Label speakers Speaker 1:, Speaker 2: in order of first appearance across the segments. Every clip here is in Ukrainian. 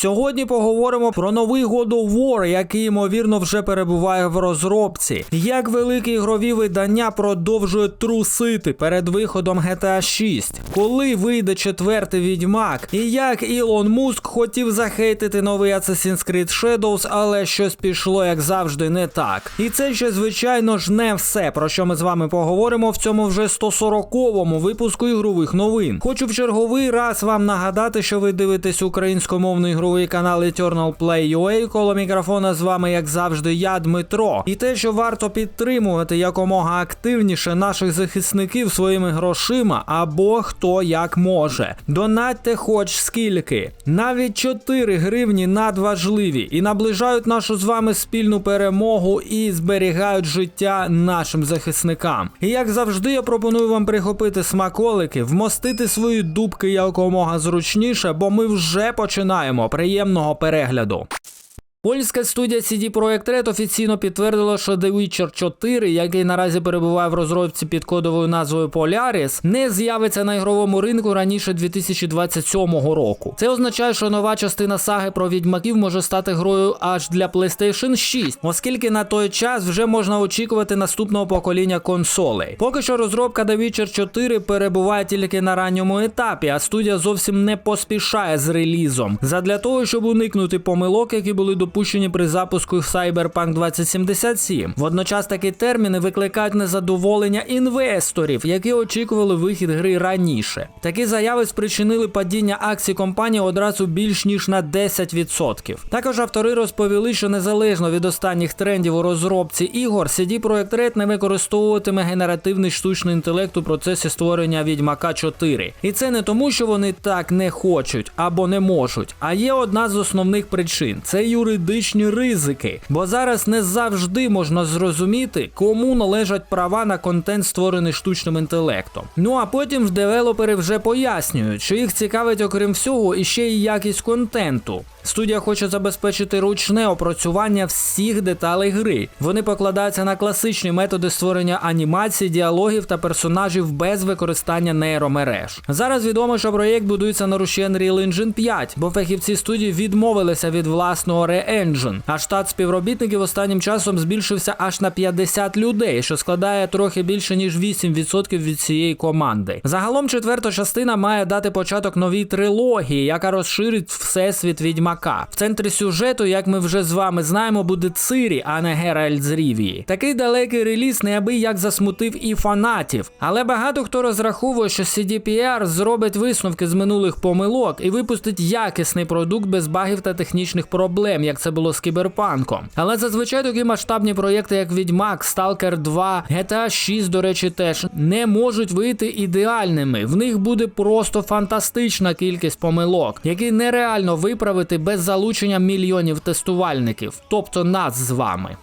Speaker 1: Сьогодні поговоримо про новий God of War, який ймовірно вже перебуває в розробці. Як великі ігрові видання продовжують трусити перед виходом GTA 6, коли вийде четвертий відьмак, і як Ілон Муск хотів захейтити новий Assassin's Creed Shadows, але щось пішло, як завжди, не так. І це ще, звичайно ж, не все, про що ми з вами поговоримо в цьому вже 140-му випуску ігрових новин. Хочу в черговий раз вам нагадати, що ви дивитесь українськомовний ігровий канал Eternal Play UA. Коло мікрофона з вами, як завжди, я Дмитро. І те, що варто підтримувати якомога активніше наших захисників своїми грошима або хто як може. Донатьте хоч скільки. Навіть 4 гривні надважливі і наближають нашу з вами спільну перемогу і зберігають життя нашим захисникам. І як завжди, я пропоную вам прихопити смаколики, вмостити свої дубки якомога зручніше, бо ми вже починаємо. Приємного перегляду. Польська студія CD Projekt Red офіційно підтвердила, що The Witcher 4, який наразі перебуває в розробці під кодовою назвою Polaris, не з'явиться на ігровому ринку раніше 2027 року. Це означає, що нова частина саги про відьмаків може стати грою аж для PlayStation 6, оскільки на той час вже можна очікувати наступного покоління консолей. Поки що розробка The Witcher 4 перебуває тільки на ранньому етапі, а студія зовсім не поспішає з релізом. Задля того, щоб уникнути помилок, які були допущені при запуску Cyberpunk 2077. Водночас такі терміни викликають незадоволення інвесторів, які очікували вихід гри раніше. Такі заяви спричинили падіння акцій компанії одразу більш ніж на 10%. Також автори розповіли, що незалежно від останніх трендів у розробці ігор, CD Projekt Red не використовуватиме генеративний штучний інтелект у процесі створення Відьмака 4. І це не тому, що вони так не хочуть або не можуть, а є одна з основних причин це юридичні ризики. Бо зараз не завжди можна зрозуміти, кому належать права на контент, створений штучним інтелектом. Ну а потім в девелопери вже пояснюють, що їх цікавить, окрім всього, іще й якість контенту. Студія хоче забезпечити ручне опрацювання всіх деталей гри. Вони покладаються на класичні методи створення анімації, діалогів та персонажів без використання нейромереж. Зараз відомо, що проєкт будується на руші Unreal Engine 5, бо фахівці студії відмовилися від власного Re-Engine, а штат співробітників останнім часом збільшився аж на 50 людей, що складає трохи більше ніж 8% від цієї команди. Загалом четверта частина має дати початок новій трилогії, яка розширить всесвіт відьмака. В центрі сюжету, як ми вже з вами знаємо, буде Цири, а не Геральт з Рівії. Такий далекий реліз неабияк засмутив і фанатів. Але багато хто розраховує, що CDPR зробить висновки з минулих помилок і випустить якісний продукт без багів та технічних проблем, як це було з кіберпанком. Але зазвичай такі масштабні проєкти, як Відьмак, Stalker 2, GTA 6, до речі, теж не можуть вийти ідеальними. В них буде просто фантастична кількість помилок, які нереально виправити без залучення мільйонів тестувальників, тобто нас з вами.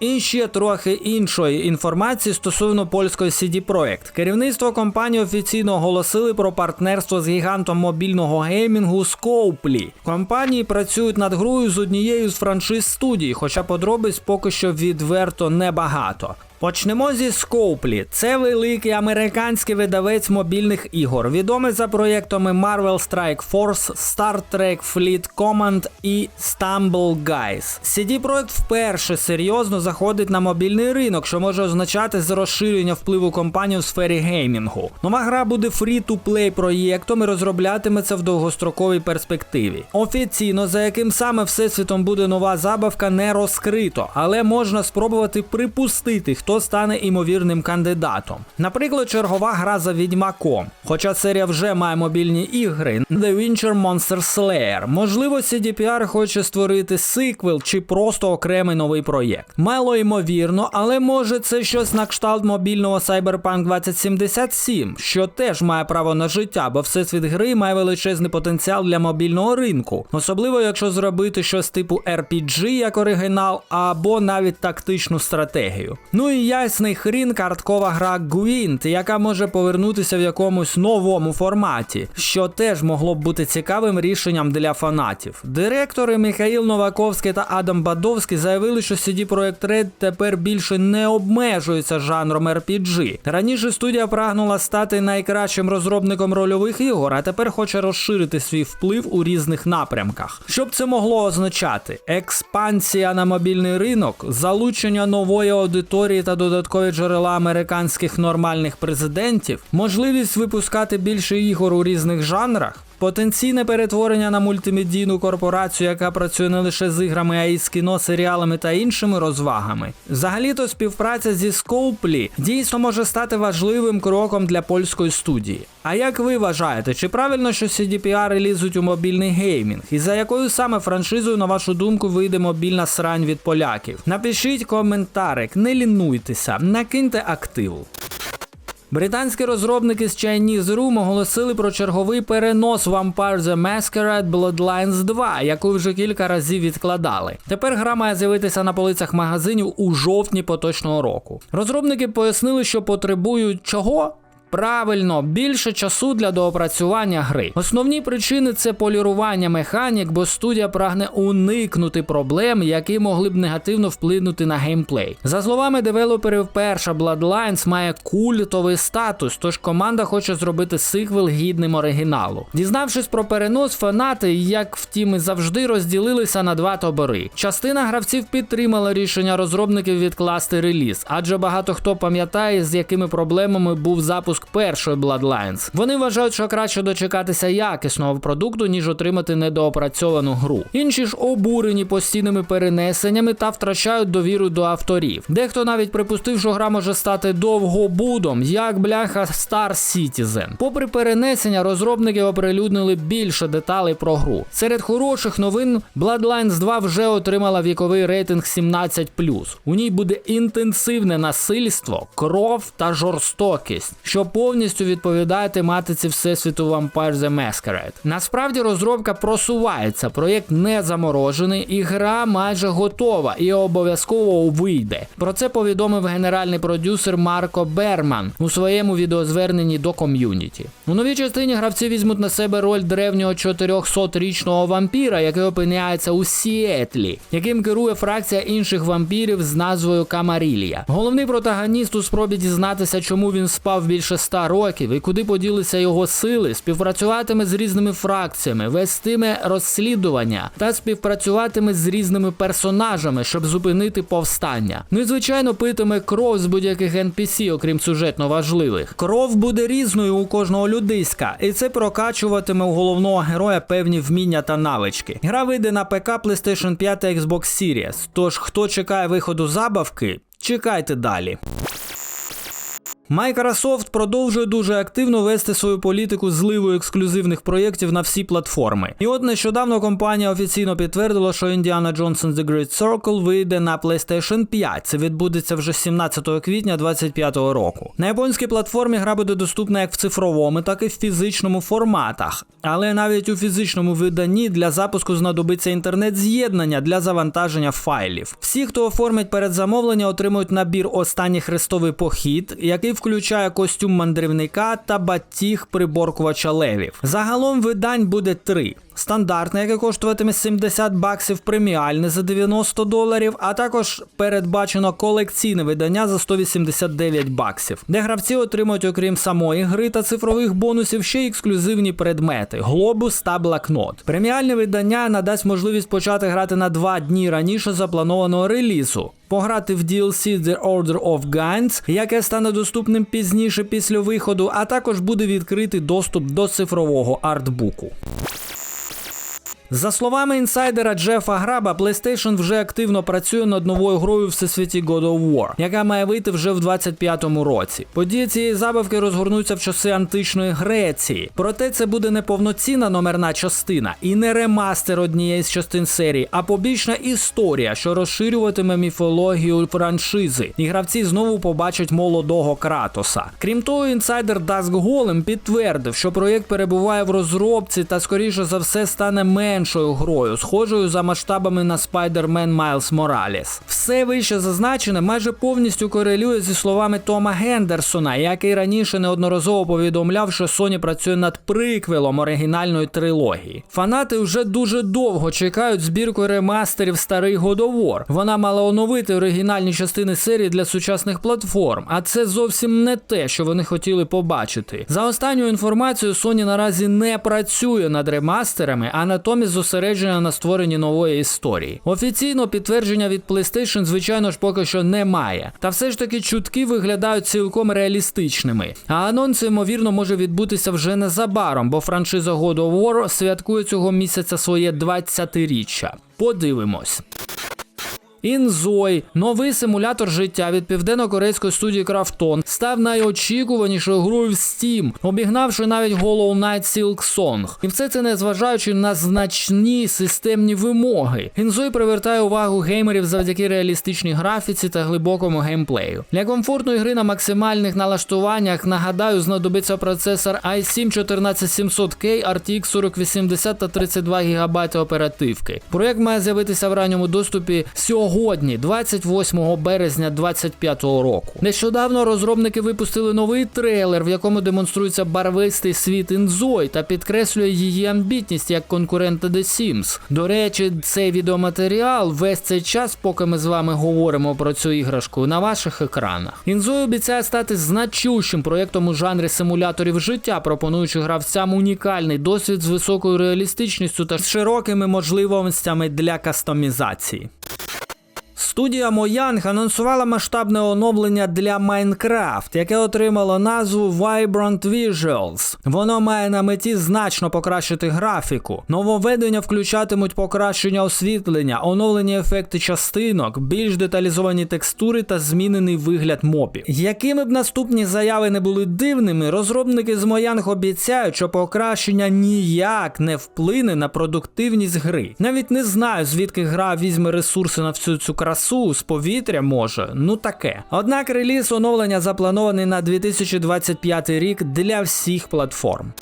Speaker 1: І ще трохи іншої інформації стосовно польської CD Projekt. Керівництво компанії офіційно оголосили про партнерство з гігантом мобільного геймінгу Scopely. Компанії працюють над грою з однією з франшиз студій, хоча подробиць поки що відверто небагато. Почнемо зі Scopely. Це великий американський видавець мобільних ігор, відомий за проєктами Marvel Strike Force, Star Trek Fleet Command і Stumble Guys. CD Projekt вперше серйозно заходить на мобільний ринок, що може означати розширення впливу компанії в сфері геймінгу. Нова гра буде фрі-ту-плей проєктом і розроблятиметься в довгостроковій перспективі. Офіційно, за яким саме всесвітом буде нова забавка, не розкрито, але можна спробувати припустити, хто стане імовірним кандидатом. Наприклад, чергова гра за відьмаком. Хоча серія вже має мобільні ігри The Witcher Monster Slayer. Можливо, CDPR хоче створити сиквел чи просто окремий новий проєкт. Мало ймовірно, але може це щось на кшталт мобільного Cyberpunk 2077, що теж має право на життя, бо всесвіт гри має величезний потенціал для мобільного ринку, особливо якщо зробити щось типу RPG як оригінал, або навіть тактичну стратегію. Ну і і ясний хрін карткова гра Gwent, яка може повернутися в якомусь новому форматі, що теж могло б бути цікавим рішенням для фанатів. Директори Михаїл Новаковський та Адам Бадовський заявили, що CD Projekt Red тепер більше не обмежується жанром RPG. Раніше студія прагнула стати найкращим розробником рольових ігор, а тепер хоче розширити свій вплив у різних напрямках. Що б це могло означати? Експансія на мобільний ринок, залучення нової аудиторії та додаткові джерела американських нормальних президентів, можливість випускати більше ігор у різних жанрах. Потенційне перетворення на мультимедійну корпорацію, яка працює не лише з іграми, а й з кіно, серіалами та іншими розвагами. Взагалі-то співпраця зі Scopely дійсно може стати важливим кроком для польської студії. А як ви вважаєте, чи правильно, що CDPR лізуть у мобільний геймінг? І за якою саме франшизою, на вашу думку, вийде мобільна срань від поляків? Напишіть коментарик, не лінуйтеся, накиньте активу. Британські розробники з Chinese Room оголосили про черговий перенос Vampire the Masquerade Bloodlines 2, яку вже кілька разів відкладали. Тепер гра має з'явитися на полицях магазинів у жовтні поточного року. Розробники пояснили, що потребують чого? Правильно, більше часу для доопрацювання гри. Основні причини це полірування механік, бо студія прагне уникнути проблем, які могли б негативно вплинути на геймплей. За словами девелоперів, перша Bloodlines має культовий статус, тож команда хоче зробити сиквел гідним оригіналу. Дізнавшись про перенос, фанати, як втім і завжди, розділилися на два табори. Частина гравців підтримала рішення розробників відкласти реліз, адже багато хто пам'ятає, з якими проблемами був запуск першої Bloodlines. Вони вважають, що краще дочекатися якісного продукту, ніж отримати недоопрацьовану гру. Інші ж обурені постійними перенесеннями та втрачають довіру до авторів. Дехто навіть припустив, що гра може стати довгобудом, як бляха Star Citizen. Попри перенесення, розробники оприлюднили більше деталей про гру. Серед хороших новин Bloodlines 2 вже отримала віковий рейтинг 17+. У ній буде інтенсивне насильство, кров та жорстокість, що повністю відповідає тематиці Всесвіту Vampire the Masquerade. Насправді розробка просувається, проєкт не заморожений, і гра майже готова і обов'язково вийде. Про це повідомив генеральний продюсер Марко Берман у своєму відеозверненні до ком'юніті. У новій частині гравці візьмуть на себе роль древнього 400-річного вампіра, який опиняється у Сіетлі, яким керує фракція інших вампірів з назвою Камарілія. Головний протагоніст у спробі дізнатися, чому він спав більше 100 років і куди поділися його сили, співпрацюватиме з різними фракціями, вестиме розслідування та співпрацюватиме з різними персонажами, щоб зупинити повстання. Ну і звичайно, питиме кров з будь-яких NPC, окрім сюжетно важливих. Кров буде різною у кожного людиська, і це прокачуватиме у головного героя певні вміння та навички. Гра вийде на ПК, PlayStation 5 та Xbox Series. Тож, хто чекає виходу забавки, чекайте далі. Microsoft продовжує дуже активно вести свою політику зливу ексклюзивних проєктів на всі платформи. І от нещодавно компанія офіційно підтвердила, що Indiana Jones and the Great Circle вийде на PlayStation 5. Це відбудеться вже 17 квітня 2025 року. На японській платформі гра буде доступна як в цифровому, так і в фізичному форматах. Але навіть у фізичному виданні для запуску знадобиться інтернет-з'єднання для завантаження файлів. Всі, хто оформить передзамовлення, отримують набір Останній хрестовий похід, який включає костюм мандрівника та батіг приборкувача левів. Загалом видань буде три. Стандартне, яке коштуватиме 70 баксів, преміальне за 90 доларів, а також передбачено колекційне видання за 189 баксів, де гравці отримують, окрім самої гри та цифрових бонусів, ще й ексклюзивні предмети глобус та блокнот. Преміальне видання надасть можливість почати грати на два дні раніше запланованого релізу. Пограти в DLC The Order of Guns, яке стане доступним пізніше після виходу, а також буде відкритий доступ до цифрового артбуку. За словами інсайдера Джефа Граба, PlayStation вже активно працює над новою грою всесвіті God of War, яка має вийти вже в 25-му році. Події цієї забавки розгорнуться в часи античної Греції. Проте це буде не повноцінна номерна частина і не ремастер однієї з частин серії, а побічна історія, що розширюватиме міфологію франшизи. І гравці знову побачать молодого Кратоса. Крім того, інсайдер Dusk Golem підтвердив, що проєкт перебуває в розробці та скоріше за все стане менш меншою грою, схожою за масштабами на Spider-Man Miles Morales. Все вище зазначене майже повністю корелює зі словами Тома Гендерсона, який раніше неодноразово повідомляв, що Sony працює над приквелом оригінальної трилогії. Фанати вже дуже довго чекають збірку ремастерів старий War. Вона мала оновити оригінальні частини серії для сучасних платформ, а це зовсім не те, що вони хотіли побачити. За останньою інформацією, Sony наразі не працює над ремастерами, а натомість зосереджена на створенні нової історії. Офіційно підтвердження від PlayStation, звичайно ж, поки що немає. Та все ж таки чутки виглядають цілком реалістичними. А анонс, ймовірно, може відбутися вже незабаром, бо франшиза God of War святкує цього місяця своє 20-річчя. Подивимось. Інзой, новий симулятор життя від південно-корейської студії Крафтон, став найочікуванішою грою в Steam, обігнавши навіть Hollow Knight Silk Song. І все це незважаючи на значні системні вимоги. Інзой привертає увагу геймерів завдяки реалістичній графіці та глибокому геймплею. Для комфортної гри на максимальних налаштуваннях, нагадаю, знадобиться процесор i7 14700K, RTX 4080 та 32 ГБ оперативки. Проект має з'явитися в ранньому доступі сьогодні, 28 березня 2025 року. Нещодавно розробники випустили новий трейлер, в якому демонструється барвистий світ Інзой та підкреслює її амбітність як конкурента The Sims. До речі, цей відеоматеріал весь цей час, поки ми з вами говоримо про цю іграшку, на ваших екранах. Інзой обіцяє стати значущим проєктом у жанрі симуляторів життя, пропонуючи гравцям унікальний досвід з високою реалістичністю та широкими можливостями для кастомізації. Студія Mojang анонсувала масштабне оновлення для Minecraft, яке отримало назву Vibrant Visuals. Воно має на меті значно покращити графіку. Нововведення включатимуть покращення освітлення, оновлені ефекти частинок, більш деталізовані текстури та змінений вигляд мобів. Якими б наступні заяви не були дивними, розробники з Mojang обіцяють, що покращення ніяк не вплине на продуктивність гри. Навіть не знаю, звідки гра візьме ресурси на всю цю красу з повітря може, ну таке. Однак реліз оновлення запланований на 2025 рік для всіх платформ.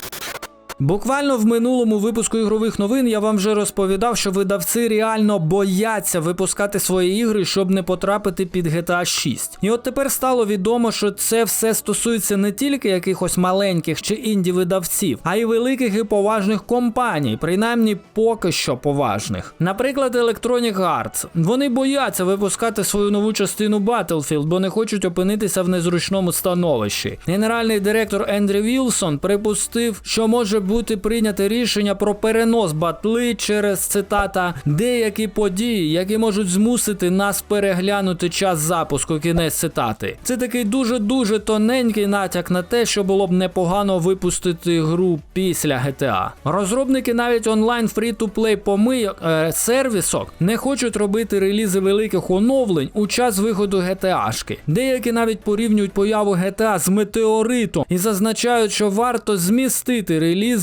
Speaker 1: Буквально в минулому випуску ігрових новин я вам вже розповідав, що видавці реально бояться випускати свої ігри, щоб не потрапити під GTA 6. І от тепер стало відомо, що це все стосується не тільки якихось маленьких чи інді видавців, а й великих і поважних компаній, принаймні поки що поважних. Наприклад, Electronic Arts. Вони бояться випускати свою нову частину Battlefield, бо не хочуть опинитися в незручному становищі. Генеральний директор Ендрю Вілсон припустив, що може бути прийняте рішення про перенос батли через цитата деякі події, які можуть змусити нас переглянути час запуску. Кінець цитати. Це такий дуже дуже тоненький натяк на те, що було б непогано випустити гру після GTA. Розробники навіть онлайн фрі-ту-плей помийок е, сервісок не хочуть робити релізи великих оновлень у час виходу GTA-шки. Деякі навіть порівнюють появу GTA з метеоритом і зазначають, що варто змістити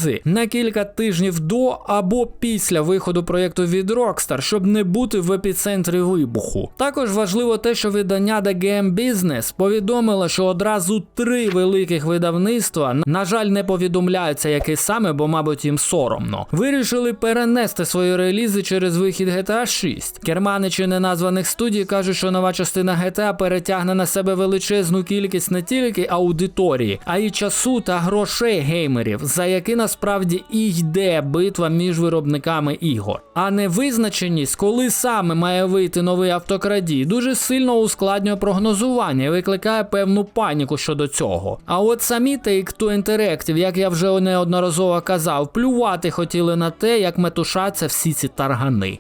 Speaker 1: релізи на кілька тижнів до або після виходу проєкту від Rockstar, щоб не бути в епіцентрі вибуху. Також важливо те, що видання The Game Business повідомило, що одразу три великих видавництва, на жаль, не повідомляються, яке саме, бо, мабуть, їм соромно. Вирішили перенести свої релізи через вихід GTA 6. Керманичі неназваних студій кажуть, що нова частина GTA перетягне на себе величезну кількість не тільки аудиторії, а й часу та грошей геймерів, за які насправді і йде битва між виробниками ігор. А невизначеність, коли саме має вийти новий автокрадій, дуже сильно ускладнює прогнозування і викликає певну паніку щодо цього. А от самі Take-Two Interactive, як я вже неодноразово казав, плювати хотіли на те, як метушаться всі ці таргани.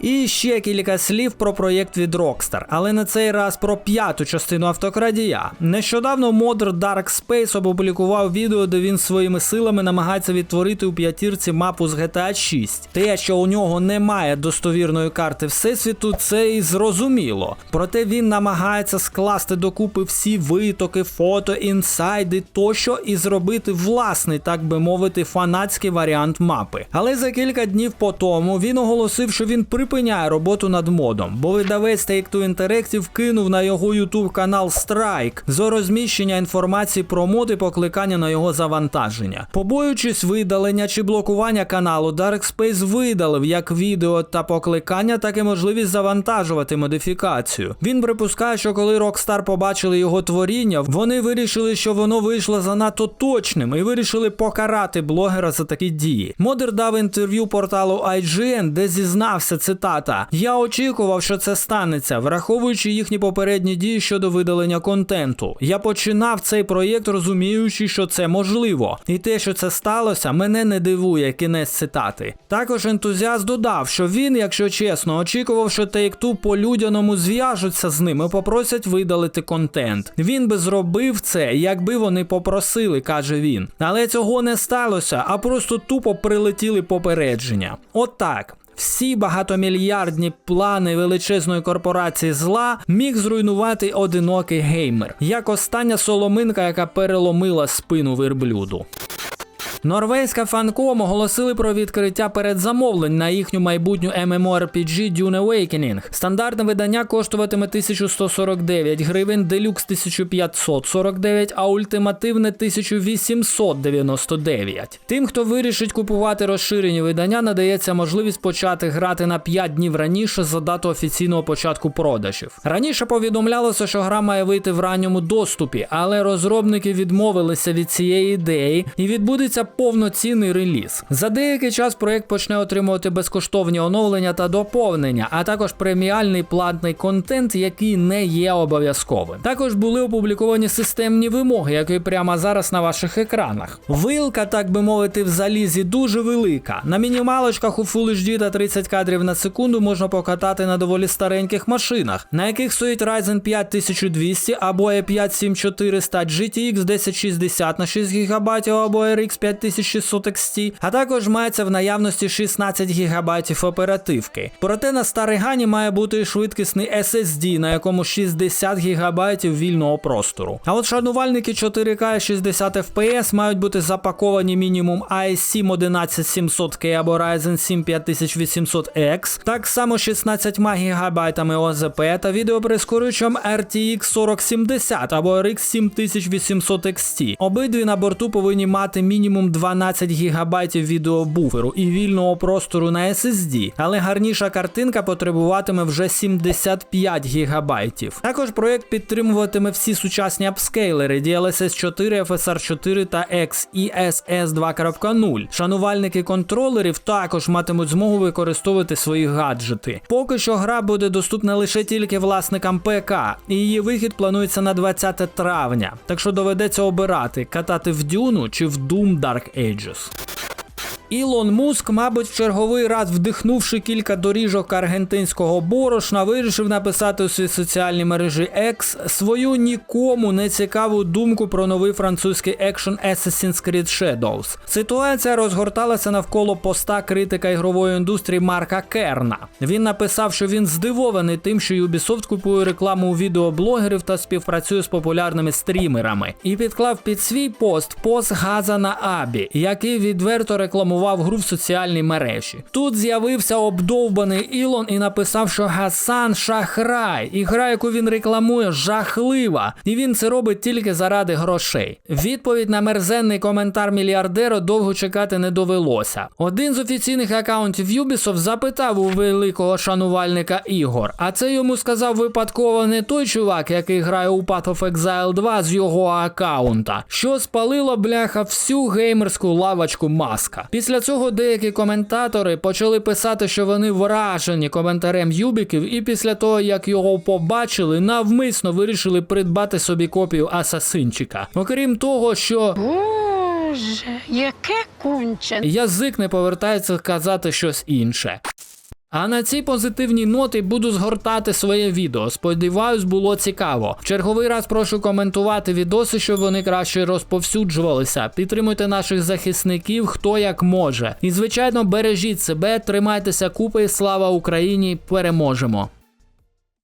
Speaker 1: І ще кілька слів про проєкт від Rockstar, але на цей раз про п'яту частину автокрадія. Нещодавно модер Dark Space опублікував відео, де він своїми силами намагається відтворити у п'ятірці мапу з GTA 6. Те, що у нього немає достовірної карти всесвіту, це і зрозуміло. Проте він намагається скласти докупи всі витоки, фото, інсайди тощо і зробити власний, так би мовити, фанатський варіант мапи. Але за кілька днів по тому він оголосив, що він при припиняє роботу над модом, бо видавець Take-Two Interactive кинув на його YouTube канал Strike за розміщення інформації про мод і покликання на його завантаження. Побоюючись видалення чи блокування каналу, Dark Space видалив як відео та покликання, так і можливість завантажувати модифікацію. Він припускає, що коли Rockstar побачили його творіння, вони вирішили, що воно вийшло занадто точним і вирішили покарати блогера за такі дії. Модер дав інтерв'ю порталу IGN, де зізнався цитата: Я очікував, що це станеться, враховуючи їхні попередні дії щодо видалення контенту. Я починав цей проєкт, розуміючи, що це можливо, і те, що це сталося, мене не дивує. Кінець цитати. Також ентузіаст додав, що він, якщо чесно, очікував, що Take-Two по-людяному зв'яжуться з ним і попросять видалити контент. Він би зробив це, якби вони попросили, каже він. Але цього не сталося, а просто тупо прилетіли попередження. Отак. Всі багатомільярдні плани величезної корпорації зла міг зруйнувати одинокий геймер, як остання соломинка, яка переломила спину верблюду. Норвезька Фанком оголосили про відкриття передзамовлень на їхню майбутню MMORPG Dune Awakening. Стандартне видання коштуватиме 1149 гривень, делюкс 1549, а ультимативне 1899. Тим, хто вирішить купувати розширені видання, надається можливість почати грати на 5 днів раніше за дату офіційного початку продажів. Раніше повідомлялося, що гра має вийти в ранньому доступі, але розробники відмовилися від цієї ідеї і відбудеться повноцінний реліз. За деякий час проект почне отримувати безкоштовні оновлення та доповнення, а також преміальний платний контент, який не є обов'язковим. Також були опубліковані системні вимоги, які прямо зараз на ваших екранах. Вилка, так би мовити, в залізі дуже велика. На мінімалочках у Full HD та 30 кадрів на секунду можна покатати на доволі стареньких машинах, на яких стоїть Ryzen 5 1200 або i5 7400 GTX 1060 на 6 ГБ або RX 5600 XT, а також мається в наявності 16 ГБ оперативки. Проте на старигані має бути швидкісний SSD, на якому 60 ГБ вільного простору. А от шанувальники 4К 60 FPS мають бути запаковані мінімум i7 11700K або Ryzen 7 5800X, так само 16 ГБ ОЗП та відеоприскорювачем RTX 4070 або RX 7800 XT. Обидві на борту повинні мати мінімум 12 ГБ відеобуферу і вільного простору на SSD, але гарніша картинка потребуватиме вже 75 ГБ. Також проект підтримуватиме всі сучасні апскейлери DLSS 4, FSR 4 та XESS 2.0. Шанувальники контролерів також матимуть змогу використовувати свої гаджети. Поки що гра буде доступна лише тільки власникам ПК, і її вихід планується на 20 травня. Так що доведеться обирати катати в Дюну чи в Doom Dark Dark Ages. Ілон Муск, мабуть, в черговий раз вдихнувши кілька доріжок аргентинського борошна, вирішив написати у своїй соціальній мережі X свою нікому не цікаву думку про новий французький екшен Assassin's Creed Shadows. Ситуація розгорталася навколо поста критика ігрової індустрії Марка Керна. Він написав, що він здивований тим, що Ubisoft купує рекламу у відеоблогерів та співпрацює з популярними стрімерами, і підклав під свій пост пост Газана Абі, який відверто рекламував гру в соціальній мережі. Тут з'явився обдовбаний Ілон і написав, що Гасан шахрай, і гра, яку він рекламує, жахлива, і він це робить тільки заради грошей. Відповідь на мерзенний коментар мільярдера довго чекати не довелося. Один з офіційних акаунтів Ubisoft запитав у великого шанувальника ігор, а це йому сказав випадково не той чувак, який грає у Path of Exile 2 з його акаунта, що спалило бляха всю геймерську лавочку маска. Після цього деякі коментатори почали писати, що вони вражені коментарем Юбіків, і після того, як його побачили, навмисно вирішили придбати собі копію Асасинчика. Окрім того, що
Speaker 2: Боже, яке конче.
Speaker 1: язик не повертається казати щось інше. А на цій позитивній ноті буду згортати своє відео. Сподіваюсь, було цікаво. В черговий раз прошу коментувати відоси, щоб вони краще розповсюджувалися. Підтримуйте наших захисників, хто як може. І звичайно, бережіть себе, тримайтеся купи, слава Україні! Переможемо!